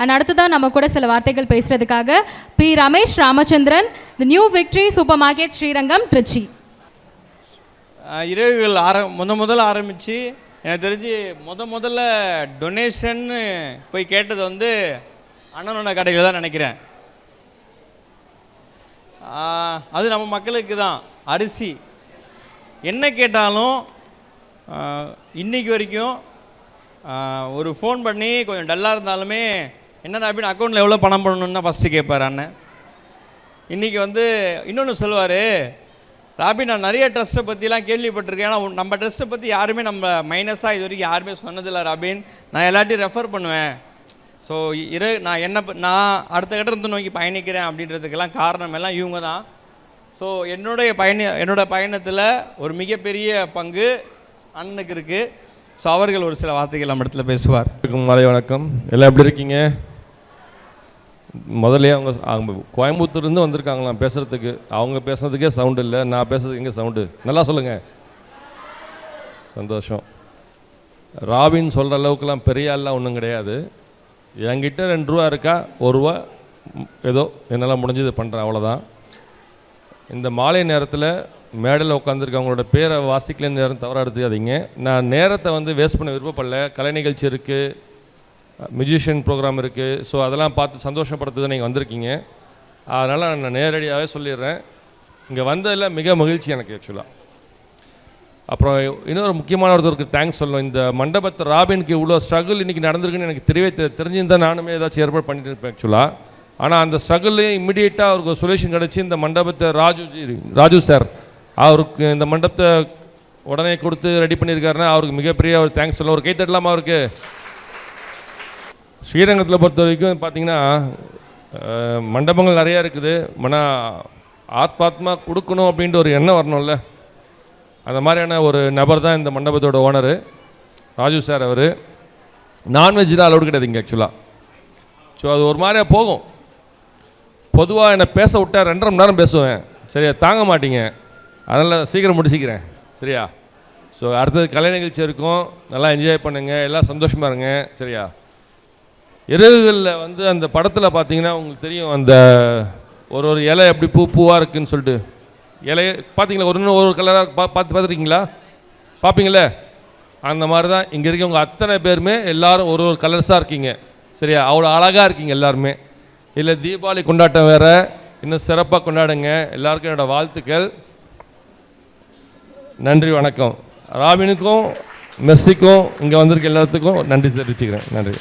And அடுத்ததான் நம்ம கூட சில வார்த்தைகள் பேசுறதுக்காக P. Ramesh Ramachandran the new victory super market Srirangam Tiruchi இரவுகள் ஆர முத முதல்ல ஆரம்பித்து எனக்கு தெரிஞ்சு முத முதல்ல டொனேஷன்னு போய் கேட்டது வந்து அண்ணனோட கடையில் தான் நினைக்கிறேன். அது நம்ம மக்களுக்கு தான் அரிசி. என்ன கேட்டாலும் ஆஹ் இன்னைக்கு வரைக்கும் ஒரு ஃபோன் பண்ணி கொஞ்சம் டல்லாக இருந்தாலுமே என்ன அப்படின்னு அக்கௌண்ட்டில் எவ்வளோ பணம் பண்ணணும்னு ஃபஸ்ட்டு கேட்பார் அண்ணன். இன்றைக்கி வந்து இன்னொன்று சொல்லுவார் ராபி நான் நிறைய ட்ரெஸ்ஸை பற்றிலாம் கேள்விப்பட்டிருக்கேன். ஏன்னா நம்ம ட்ரெஸ்ஸை பற்றி யாருமே நம்ம மைனஸாக இது வரைக்கும் யாருமே சொன்னதில்லை ராபின். நான் எல்லாத்தையும் ரெஃபர் பண்ணுவேன். ஸோ இரு நான் என்ன ப- நான் அடுத்த கட்டத்தை நோக்கி பயணிக்கிறேன் அப்படின்றதுக்கெல்லாம் காரணம் எல்லாம் இவங்க தான். ஸோ என்னுடைய பயண என்னோட பயணத்தில் ஒரு மிகப்பெரிய பங்கு அண்ணனுக்கு இருக்குது ஸோ அவர்கள் ஒரு சில வார்த்தைகள் நம்ம இடத்துல பேசுவார். மாலை வணக்கம். எல்லாம் எப்படி இருக்கீங்க? முதல்ல அவங்க அவங்க கோயம்புத்தூர்லேருந்து வந்திருக்காங்களாம் பேசுகிறதுக்கு அவங்க பேசுகிறதுக்கே சவுண்டு இல்லை. நான் பேசுறதுக்கு எங்கே சவுண்டு நல்லா சொல்லுங்கள் சந்தோஷம். ராபின் சொல்கிற அளவுக்குலாம் பெரிய ஆள்லாம் ஒன்றும் கிடையாது. என்கிட்ட ரெண்டு ரூபா இருக்கா? ஒரு ரூபா. ஏதோ என்னால் முடிஞ்சது பண்ணுறேன் அவ்வளோதான் இந்த மாலை நேரத்தில் மேடையில் உட்காந்துருக்கவங்களோட பேரை வாசிக்கலன்னு நேரம் தவறாக எடுத்துக்காதீங்க. நான் நேரத்தை வந்து வேஸ்ட் பண்ண விருப்பப்படல. கலை நிகழ்ச்சி இருக்குது மியூசிஷியன் ப்ரோக்ராம் இருக்குது ஸோ அதெல்லாம் பார்த்து சந்தோஷப்படுத்துதான் நீங்கள் வந்திருக்கீங்க. அதனால் நான் நேரடியாகவே சொல்லிடுறேன். இங்கே வந்ததில் மிக மகிழ்ச்சி எனக்கு ஆக்சுவலாக அப்புறம் இன்னொரு முக்கியமான ஒருத்தருக்கு தேங்க்ஸ் சொல்லணும். இந்த மண்டபத்தை ராபினுக்கு இவ்வளோ ஸ்ட்ரகிள் இன்றைக்கி நடந்திருக்குன்னு எனக்கு தெரியவே தெரிஞ்சிருந்தால் நானுமே ஏதாச்சும் ஏற்பாடு பண்ணிட்டு இருப்பேன் ஆக்சுவலாக ஆனால் அந்த ஸ்ட்ரகிள்லேயும் இம்மிடியேட்டாக அவருக்கு ஒரு சொல்யூஷன் கிடச்சி இந்த மண்டபத்தை ராஜு ராஜு சார் அவருக்கு இந்த மண்டபத்தை உடனே கொடுத்து ரெடி பண்ணியிருக்காருன்னா அவருக்கு மிகப்பெரிய ஒரு தேங்க்ஸ் சொல்ல ஒரு கை தட்டலாமா அவருக்கு? ஸ்ரீரங்கத்தில் பொறுத்த வரைக்கும் பார்த்தீங்கன்னா மண்டபங்கள் நிறையா இருக்குது. ஆனால் ஆத்மாத்மா கொடுக்கணும் அப்படின்ட்டு ஒரு எண்ணம் வரணும்ல. அந்த மாதிரியான ஒரு நபர் தான் இந்த மண்டபத்தோட ஓனரு ராஜு சார் அவர். நான்வெஜ் தான் கிடையாது இங்கே ஆக்சுவலாக ஸோ அது ஒரு மாதிரியாக போகும். பொதுவாக என்னை பேச விட்டா ரெண்டரை மணி நேரம் பேசுவேன். சரியா தாங்க மாட்டீங்க. அதனால் சீக்கிரம் முடிச்சுக்கிறேன். சரியா? ஸோ அடுத்தது கலை நிகழ்ச்சி இருக்கும். நல்லா என்ஜாய் பண்ணுங்கள் எல்லாம் சந்தோஷமாக இருங்க. சரியா? இரவுகளில் வந்து அந்த படத்தில் பார்த்தீங்கன்னா உங்களுக்கு தெரியும் அந்த ஒரு ஒரு இலை எப்படி பூ பூவாக இருக்குதுன்னு சொல்லிட்டு. இலைய பார்த்தீங்களா ஒரு இன்னும் ஒரு கலராக பா பார்த்து பார்த்துருக்கீங்களா பார்ப்பீங்களே அந்த மாதிரி தான் இங்கே இருக்கவங்க அத்தனை பேருமே எல்லாரும் ஒரு ஒரு கலர்ஸாக இருக்கீங்க. சரியா? அவ்வளோ அழகாக இருக்கீங்க எல்லாருமே. இல்லை தீபாவளி கொண்டாட்டம் வேறு. இன்னும் சிறப்பாக கொண்டாடுங்க. எல்லாருக்கும் என்னோடய வாழ்த்துக்கள். நன்றி வணக்கம். ராபினுக்கும் மெர்சிக்கும் இங்கே வந்திருக்க எல்லாத்துக்கும் நன்றி தெரிவிச்சுக்கிறேன். நன்றி.